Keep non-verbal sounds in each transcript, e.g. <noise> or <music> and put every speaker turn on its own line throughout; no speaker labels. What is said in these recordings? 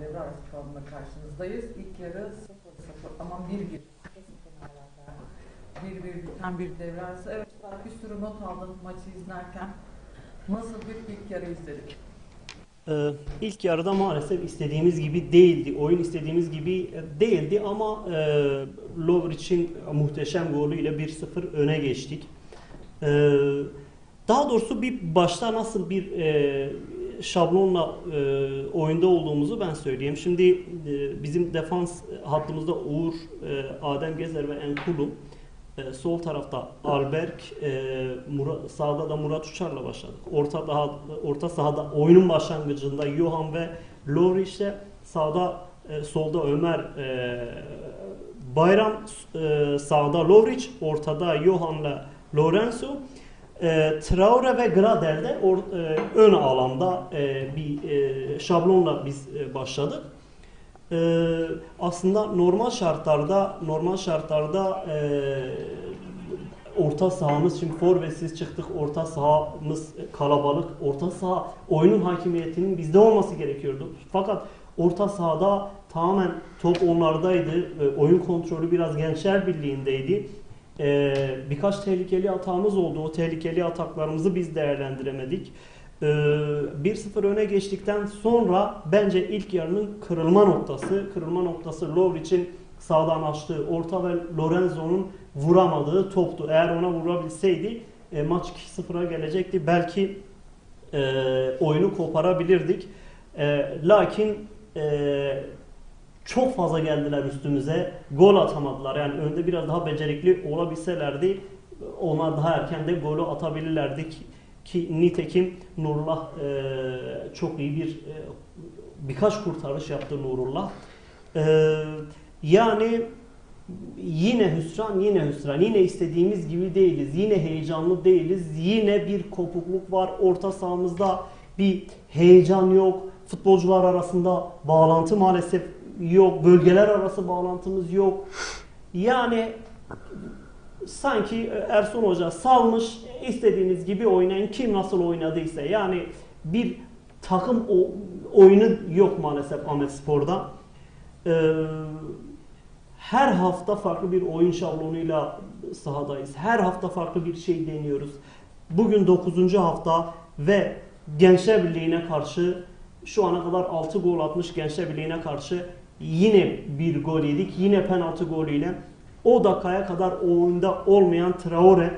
devre arası puanla karşınızdayız. İlk yarı 0-0 aman 1-1. 1-1 biten bir devre arası. Evet bir sürü not aldım maçı izlerken. Nasıl bir ilk yarı izledik?
Ee, ilk yarıda maalesef istediğimiz gibi değildi. Oyun istediğimiz gibi değildi ama e, Lovrich'in muhteşem golüyle 1-0 öne geçtik. Ee, daha doğrusu bir başta nasıl bir e, şablonla e, oyunda olduğumuzu ben söyleyeyim. Şimdi e, bizim defans hattımızda Uğur, e, Adem Gezer ve Enkulu. E, sol tarafta Alberk, e, Murat, sağda da Murat Uçar'la başladık. Orta daha orta sahada oyunun başlangıcında Johan ve Lovrich'le sağda e, solda Ömer e, Bayram e, sağda Lovric, ortada Johan'la Lorenzo. E, Traore ve Gradel'de or, e, ön alanda e, bir e, şablonla biz e, başladık. Ee, aslında normal şartlarda normal şartlarda ee, orta sahamız şimdi forvetsiz çıktık orta sahamız kalabalık. Orta saha oyunun hakimiyetinin bizde olması gerekiyordu. Fakat orta sahada tamamen top onlardaydı Ee, oyun kontrolü biraz Gençler Birliği'ndeydi Ee, birkaç tehlikeli hatamız oldu o tehlikeli ataklarımızı biz değerlendiremedik ee, 1-0 öne geçtikten sonra bence ilk yarının kırılma noktası, kırılma noktası Lovrich'in sağdan açtığı orta ve Lorenzo'nun vuramadığı toptu. Eğer ona vurabilseydi e, maç 2-0'a gelecekti. Belki e, oyunu koparabilirdik. E, lakin e, çok fazla geldiler üstümüze. Gol atamadılar. Yani önde biraz daha becerikli olabilselerdi onlar daha erken de golü atabilirlerdi ki, ki nitekim Nurullah e, çok iyi bir e, birkaç kurtarış yaptı Nurullah. E, yani yine hüsran, yine hüsran. Yine istediğimiz gibi değiliz. Yine heyecanlı değiliz. Yine bir kopukluk var. Orta sahamızda bir heyecan yok. Futbolcular arasında bağlantı maalesef yok. Bölgeler arası bağlantımız yok. Yani sanki Ersun Hoca salmış istediğiniz gibi oynayın kim nasıl oynadıysa yani bir takım oyunu yok maalesef Ahmet Spor'da. Ee, her hafta farklı bir oyun şablonuyla sahadayız. Her hafta farklı bir şey deniyoruz. Bugün 9. hafta ve Gençler Birliği'ne karşı şu ana kadar 6 gol atmış Gençler Birliği'ne karşı yine bir gol yedik. Yine penaltı golüyle o dakikaya kadar oyunda olmayan Traore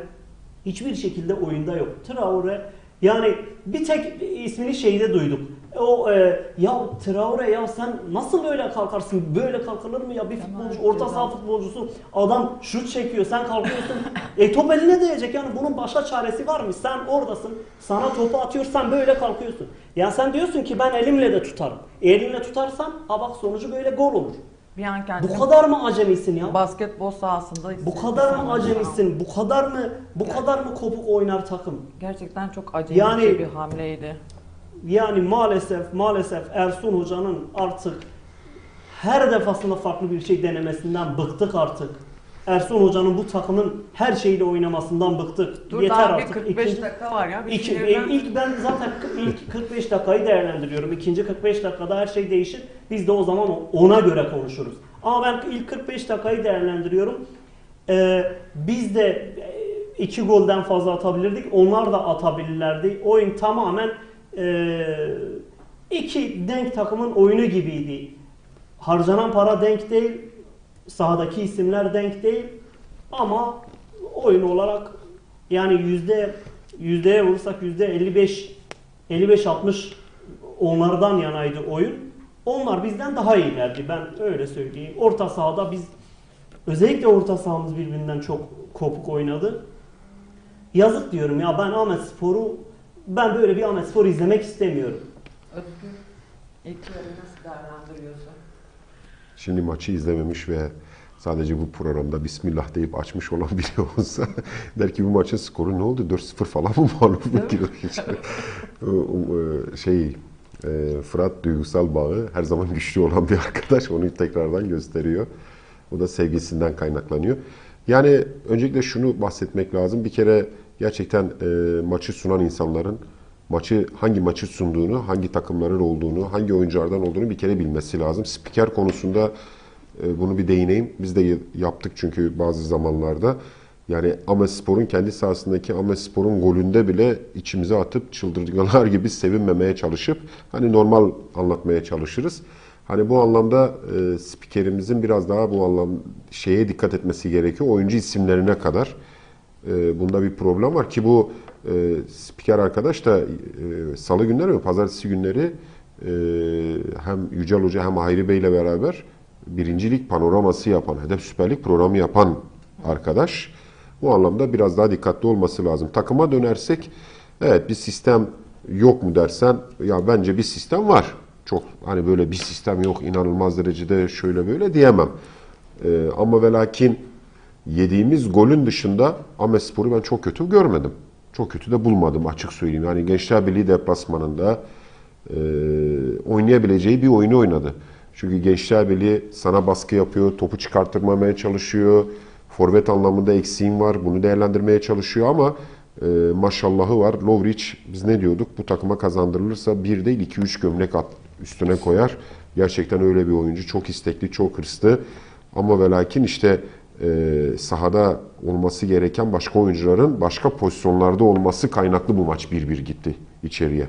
hiçbir şekilde oyunda yok. Traore yani bir tek ismini şeyde duyduk. O e, ya Traore ya sen nasıl böyle kalkarsın? Böyle kalkılır mı ya bir futbolcu, orta saha futbolcusu adam şut çekiyor sen kalkıyorsun. e top eline değecek yani bunun başka çaresi var mı? Sen oradasın. Sana topu atıyor sen böyle kalkıyorsun. Ya sen diyorsun ki ben elimle de tutarım. E, elinle tutarsan ha bak sonucu böyle gol olur.
Bir an
Bu kadar mı acemisin ya?
basketbol sahasında
Bu
hissettim
kadar mı
sanırım.
acemisin? Bu kadar mı bu kadar mı kopuk oynar takım?
Gerçekten çok acemi
Yani-
bir hamleydi.
Yani maalesef maalesef Ersun Hoca'nın artık her defasında farklı bir şey denemesinden bıktık artık. Ersun Hoca'nın bu takımın her şeyle oynamasından bıktık.
Dur
Yeter
daha bir
artık.
45
İkinci-
dakika var ya. Bir
İki,
sinirlen-
ilk ben zaten ilk 45 dakikayı değerlendiriyorum. İkinci 45 dakikada her şey değişir. Biz de o zaman ona göre konuşuruz. Ama ben ilk 45 dakikayı değerlendiriyorum. Ee, biz de e, iki golden fazla atabilirdik. Onlar da atabilirlerdi. Oyun tamamen e, iki denk takımın oyunu gibiydi. Harcanan para denk değil. Sahadaki isimler denk değil. Ama oyun olarak yani yüzde yüzdeye vurursak yüzde 55 55-60 onlardan yanaydı oyun. Onlar bizden daha iyilerdi. Ben öyle söyleyeyim. Orta sahada biz özellikle orta sahamız birbirinden çok kopuk oynadı. Yazık diyorum ya ben Ahmet Spor'u ben böyle bir Ahmet Spor izlemek istemiyorum.
Özgür, nasıl değerlendiriyorsun?
Şimdi maçı izlememiş ve sadece bu programda Bismillah deyip açmış olan biri <laughs> olsa der ki bu maçın skoru ne oldu? 4-0 falan mı mağlup ediyor? O- o, şey e, Fırat duygusal bağı her zaman güçlü olan bir arkadaş. Onu tekrardan gösteriyor. O da sevgisinden kaynaklanıyor. Yani öncelikle şunu bahsetmek lazım. Bir kere gerçekten e, maçı sunan insanların maçı hangi maçı sunduğunu, hangi takımların olduğunu, hangi oyunculardan olduğunu bir kere bilmesi lazım. Spiker konusunda e, bunu bir değineyim. Biz de yaptık çünkü bazı zamanlarda. Yani Amespor'un kendi sahasındaki Amespor'un golünde bile içimize atıp çıldırganlar <laughs> gibi sevinmemeye çalışıp hani normal anlatmaya çalışırız. Hani bu anlamda e, spikerimizin biraz daha bu anlam şeye dikkat etmesi gerekiyor. Oyuncu isimlerine kadar. E, bunda bir problem var ki bu e, spiker arkadaş da e, salı günleri ve pazartesi günleri e, hem Yücel Hoca hem Hayri Bey ile beraber birincilik panoraması yapan, Hedef Süper Lig programı yapan arkadaş. Bu anlamda biraz daha dikkatli olması lazım. Takıma dönersek, evet bir sistem yok mu dersen, ya bence bir sistem var. Çok hani böyle bir sistem yok, inanılmaz derecede şöyle böyle diyemem. Ee, ama ve lakin yediğimiz golün dışında Amespor'u ben çok kötü görmedim. Çok kötü de bulmadım açık söyleyeyim. Yani Gençler Birliği deplasmanında e, oynayabileceği bir oyunu oynadı. Çünkü Gençler Birliği sana baskı yapıyor, topu çıkarttırmamaya çalışıyor. Forvet anlamında eksiğin var, bunu değerlendirmeye çalışıyor ama e, maşallahı var. Lovric biz ne diyorduk? Bu takıma kazandırılırsa bir değil iki üç gömlek at, üstüne koyar. Gerçekten öyle bir oyuncu. Çok istekli, çok hırslı. Ama ve lakin işte e, sahada olması gereken başka oyuncuların başka pozisyonlarda olması kaynaklı bu maç 1-1 gitti içeriye.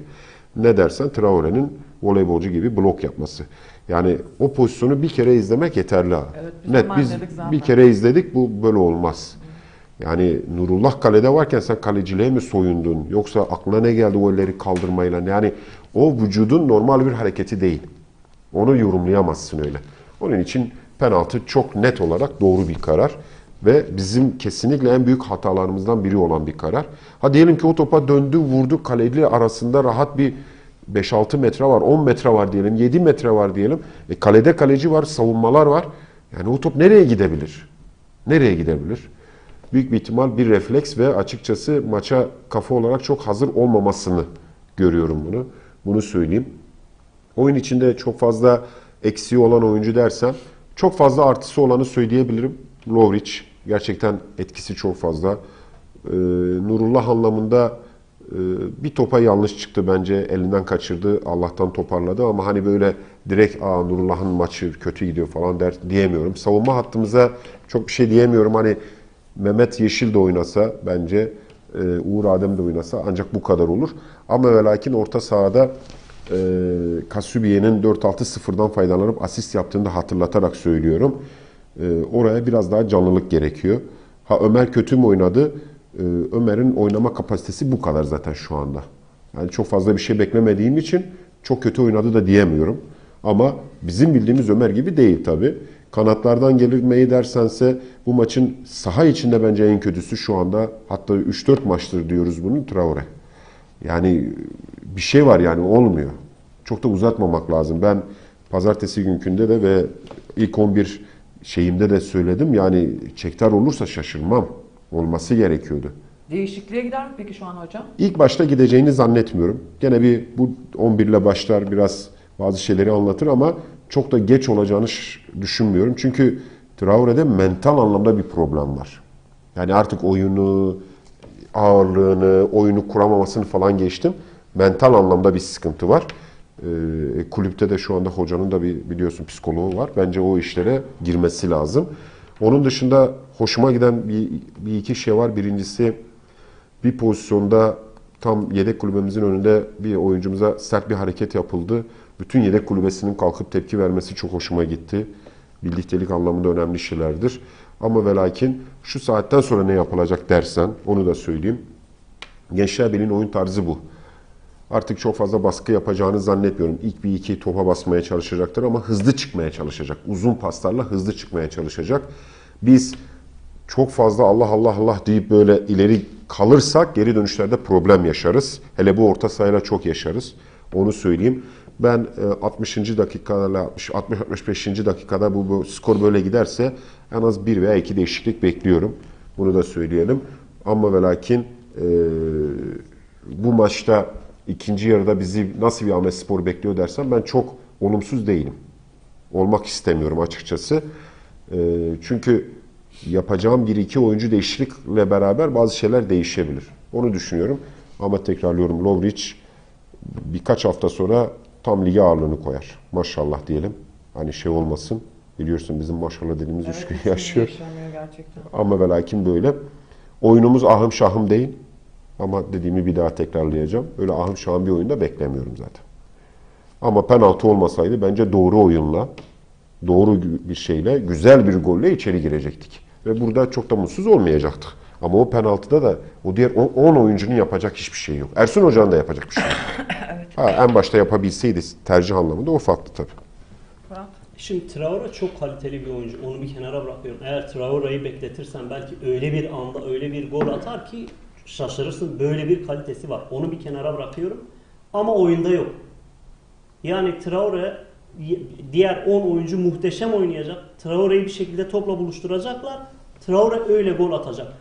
Ne dersen Traore'nin voleybolcu gibi blok yapması. Yani o pozisyonu bir kere izlemek yeterli.
Evet, biz
Net biz
zaten.
bir kere izledik bu böyle olmaz. Yani Nurullah kalede varken sen kaleciliğe mi soyundun yoksa aklına ne geldi o elleri kaldırmayla yani o vücudun normal bir hareketi değil. Onu yorumlayamazsın öyle. Onun için penaltı çok net olarak doğru bir karar ve bizim kesinlikle en büyük hatalarımızdan biri olan bir karar. Ha diyelim ki o topa döndü, vurdu, kaleci arasında rahat bir 5-6 metre var, 10 metre var diyelim, 7 metre var diyelim. E kalede kaleci var, savunmalar var. Yani o top nereye gidebilir? Nereye gidebilir? Büyük bir ihtimal bir refleks ve açıkçası maça kafa olarak çok hazır olmamasını görüyorum bunu. Bunu söyleyeyim. Oyun içinde çok fazla eksiği olan oyuncu dersem çok fazla artısı olanı söyleyebilirim. Lovric gerçekten etkisi çok fazla. Ee, Nurullah anlamında e, bir topa yanlış çıktı bence elinden kaçırdı. Allah'tan toparladı ama hani böyle direkt Aa, Nurullah'ın maçı kötü gidiyor falan der diyemiyorum. Savunma hattımıza çok bir şey diyemiyorum. Hani Mehmet Yeşil de oynasa bence e, Uğur Adem de oynasa ancak bu kadar olur. Ama ve lakin orta sahada e, Kasubiye'nin 4-6-0'dan faydalanıp asist yaptığını da hatırlatarak söylüyorum. E, oraya biraz daha canlılık gerekiyor. Ha Ömer kötü mü oynadı? E, Ömer'in oynama kapasitesi bu kadar zaten şu anda. Yani çok fazla bir şey beklemediğim için çok kötü oynadı da diyemiyorum. Ama bizim bildiğimiz Ömer gibi değil tabi. Kanatlardan gelirmeyi dersense bu maçın saha içinde bence en kötüsü şu anda hatta 3-4 maçtır diyoruz bunu Traore. Yani bir şey var yani olmuyor. Çok da uzatmamak lazım. Ben pazartesi günkünde de ve ilk 11 şeyimde de söyledim. Yani çektar olursa şaşırmam. Olması gerekiyordu.
Değişikliğe gider mi peki şu an hocam?
İlk başta gideceğini zannetmiyorum. Gene bir bu 11 ile başlar biraz bazı şeyleri anlatır ama çok da geç olacağını düşünmüyorum. Çünkü Traore'de mental anlamda bir problem var. Yani artık oyunu, ağırlığını, oyunu kuramamasını falan geçtim. Mental anlamda bir sıkıntı var. Ee, kulüpte de şu anda hocanın da bir biliyorsun psikoloğu var. Bence o işlere girmesi lazım. Onun dışında hoşuma giden bir, bir iki şey var. Birincisi bir pozisyonda tam yedek kulübemizin önünde bir oyuncumuza sert bir hareket yapıldı. Bütün yedek kulübesinin kalkıp tepki vermesi çok hoşuma gitti. Birliktelik anlamında önemli şeylerdir. Ama ve lakin şu saatten sonra ne yapılacak dersen onu da söyleyeyim. Gençler Birliği'nin oyun tarzı bu. Artık çok fazla baskı yapacağını zannetmiyorum. İlk bir iki topa basmaya çalışacaktır ama hızlı çıkmaya çalışacak. Uzun paslarla hızlı çıkmaya çalışacak. Biz çok fazla Allah Allah Allah deyip böyle ileri kalırsak geri dönüşlerde problem yaşarız. Hele bu orta sahayla çok yaşarız. Onu söyleyeyim. Ben e, 60. dakikada 60-65. dakikada bu, bu skor böyle giderse en az bir veya iki değişiklik bekliyorum. Bunu da söyleyelim. Ama ve lakin e, bu maçta ikinci yarıda bizi nasıl bir Ahmet Spor bekliyor dersen ben çok olumsuz değilim. Olmak istemiyorum açıkçası. E, çünkü yapacağım bir iki oyuncu değişiklikle beraber bazı şeyler değişebilir. Onu düşünüyorum. Ama tekrarlıyorum Lovric birkaç hafta sonra tam lige ağırlığını koyar. Maşallah diyelim. Hani şey olmasın. Biliyorsun bizim maşallah dediğimiz üç gün yaşıyor. Ama ve lakin böyle. Oyunumuz ahım şahım değil. Ama dediğimi bir daha tekrarlayacağım. Öyle ahım şahım bir oyunda beklemiyorum zaten. Ama penaltı olmasaydı bence doğru oyunla, doğru bir şeyle, güzel bir golle içeri girecektik. Ve burada çok da mutsuz olmayacaktık. Ama o penaltıda da o diğer 10 oyuncunun yapacak hiçbir şey yok. Ersun Hoca'nın da yapacak bir şey yok. <laughs> ha, en başta yapabilseydi tercih anlamında o farklı tabii.
Şimdi Traore çok kaliteli bir oyuncu. Onu bir kenara bırakıyorum. Eğer Traore'yi bekletirsen belki öyle bir anda öyle bir gol atar ki şaşırırsın. Böyle bir kalitesi var. Onu bir kenara bırakıyorum. Ama oyunda yok. Yani Traore diğer 10 oyuncu muhteşem oynayacak. Traore'yi bir şekilde topla buluşturacaklar. Traore öyle gol atacak.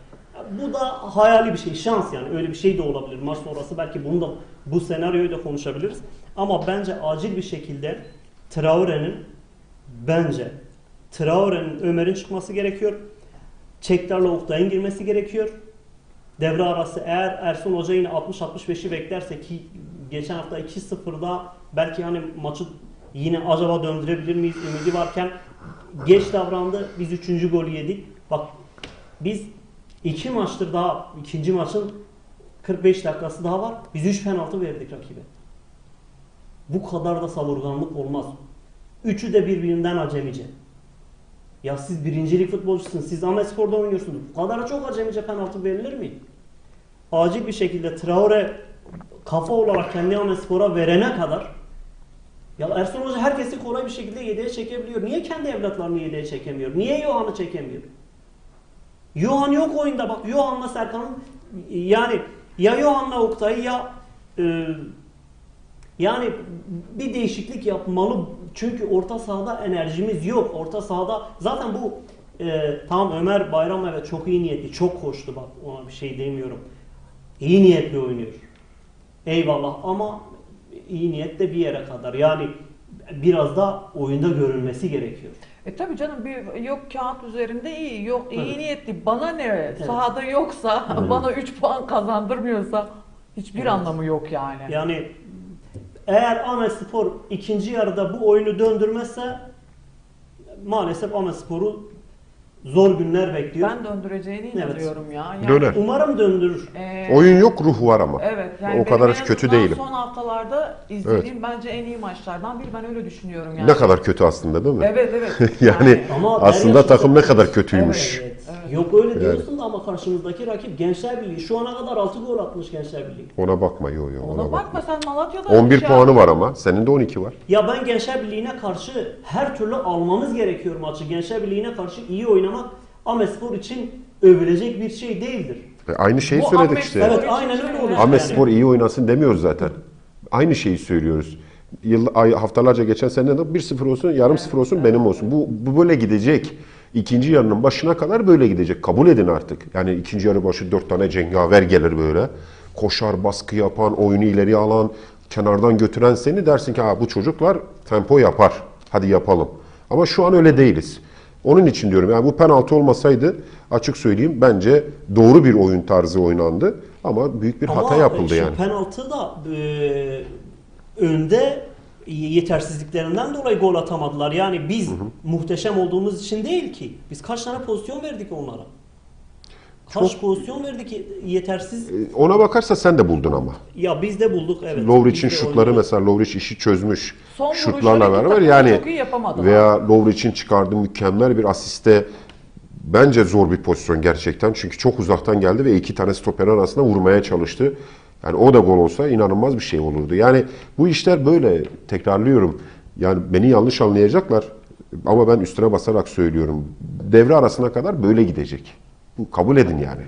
Bu da hayali bir şey, şans yani. Öyle bir şey de olabilir. Maç sonrası belki bunu da bu senaryoyu da konuşabiliriz. Ama bence acil bir şekilde Traore'nin bence Traore'nin Ömer'in çıkması gerekiyor. Çektar'la Oktay'ın girmesi gerekiyor. Devre arası eğer Ersun Hoca yine 60-65'i beklerse ki geçen hafta 2-0'da belki hani maçı yine acaba döndürebilir miyiz ümidi varken geç davrandı. Biz 3. golü yedik. Bak biz iki maçtır daha ikinci maçın 45 dakikası daha var. Biz 3 penaltı verdik rakibe. Bu kadar da savurganlık olmaz. Üçü de birbirinden acemice. Ya siz birincilik futbolcusunuz. Siz Ahmetspor'da oynuyorsunuz. Bu kadar çok acemice penaltı verilir mi? Acil bir şekilde Traore kafa olarak kendi Ahmetspor'a verene kadar ya Ersun Hoca herkesi kolay bir şekilde yedeğe çekebiliyor. Niye kendi evlatlarını yedeğe çekemiyor? Niye Yohan'ı çekemiyor? Yohan yok oyunda bak. Yohan'la Serkan'ın yani ya Yohan'la Oktay ya e, yani bir değişiklik yapmalı. Çünkü orta sahada enerjimiz yok. Orta sahada zaten bu e, tamam Ömer Bayram evet çok iyi niyetli. Çok koştu bak ona bir şey demiyorum. İyi niyetli oynuyor. Eyvallah ama iyi niyet de bir yere kadar. Yani biraz da oyunda görülmesi gerekiyor.
E tabii canım bir yok kağıt üzerinde iyi, yok iyi
Evet.
niyetli. Bana ne? Sahada yoksa, <laughs> bana 3 puan kazandırmıyorsa hiçbir
Evet.
anlamı yok yani.
Yani eğer Ahmetspor ikinci yarıda bu oyunu döndürmezse maalesef Ahmetspor'u zor günler bekliyor.
Ben döndüreceğine
Evet.
inanıyorum ya. Yani,
Döner.
Umarım döndürür.
e,
Oyun yok, ruh var ama.
Evet. Yani
o
benim
kadar
en
kötü
azından
değilim.
Son haftalarda izlediğim bence en iyi maçlardan biri. Ben öyle düşünüyorum yani.
Ne kadar kötü aslında değil mi?
Evet evet. <laughs>
Yani
Ama
aslında takım ne kadar kötüymüş.
Evet.
Evet.
Yok öyle diyorsun da ama karşımızdaki rakip Gençler Birliği. Şu ana kadar 6 gol atmış Gençler Birliği.
Ona bakma yo yo ona,
Ona
bakma.
bakma sen Malatya'da
11
şey
puanı var ama. Senin de 12 var.
Ya ben Gençler Birliği'ne karşı her türlü almamız gerekiyor maçı. Gençler Birliği'ne karşı iyi oynamak Ahmetspor için övülecek bir şey değildir.
E, aynı şeyi
Bu
söyledik
Ahmet
işte.
Evet aynen öyle olur.
Ahmet
yani.
İyi oynasın demiyoruz zaten. Aynı şeyi söylüyoruz. Yıl, ay, haftalarca geçen sene de 1-0 olsun, yarım 0 olsun, benim olsun. Bu, bu böyle gidecek. İkinci yarının başına kadar böyle gidecek. Kabul edin artık. Yani ikinci yarı başı dört tane cengaver gelir böyle. Koşar, baskı yapan, oyunu ileri alan, kenardan götüren seni dersin ki ha, bu çocuklar tempo yapar. Hadi yapalım. Ama şu an öyle değiliz. Onun için diyorum yani bu penaltı olmasaydı açık söyleyeyim bence doğru bir oyun tarzı oynandı. Ama büyük bir hata
Ama
yapıldı
şimdi
yani.
penaltı da e, önde yetersizliklerinden dolayı gol atamadılar. Yani biz muhteşem olduğumuz için değil ki. Biz kaç tane pozisyon verdik onlara? Kaç pozisyon verdik yetersiz?
E, Ona bakarsa sen de buldun ama.
Ya biz de bulduk evet. De
şutları
oynadık.
mesela Lovric işi çözmüş.
Son
şutlarla beraber yani
çok
veya Lovric'in çıkardığı mükemmel bir asiste bence zor bir pozisyon gerçekten. Çünkü çok uzaktan geldi ve iki tane stoper arasında vurmaya çalıştı. Yani o da gol olsa inanılmaz bir şey olurdu. Yani bu işler böyle tekrarlıyorum. Yani beni yanlış anlayacaklar ama ben üstüne basarak söylüyorum. Devre arasına kadar böyle gidecek. Bu kabul edin yani.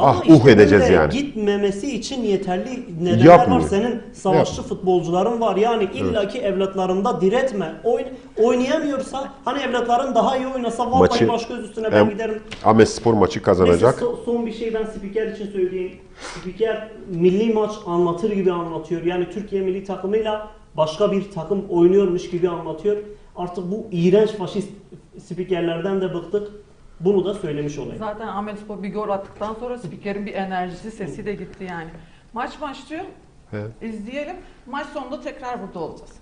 Ama
ah
işte
uh edeceğiz yani.
Gitmemesi için yeterli nedenler
Yapmıyor.
var. Senin savaşçı futbolcuların var. Yani illaki evlatlarında diretme. Oyn oynayamıyorsa hani evlatların daha iyi oynasa vallahi
Maçı-
baş göz üstüne ben
Em-
giderim.
Ahmet Spor maçı kazanacak.
Neyse, so- son bir şey ben spiker için söyleyeyim. Spiker milli maç anlatır gibi anlatıyor. Yani Türkiye milli takımıyla başka bir takım oynuyormuş gibi anlatıyor. Artık bu iğrenç faşist spikerlerden de bıktık. Bunu da söylemiş olayım.
Zaten Ahmet Spor bir gol attıktan sonra spikerin bir enerjisi sesi de gitti yani. Maç başlıyor.
Evet.
İzleyelim. Maç sonunda tekrar burada olacağız.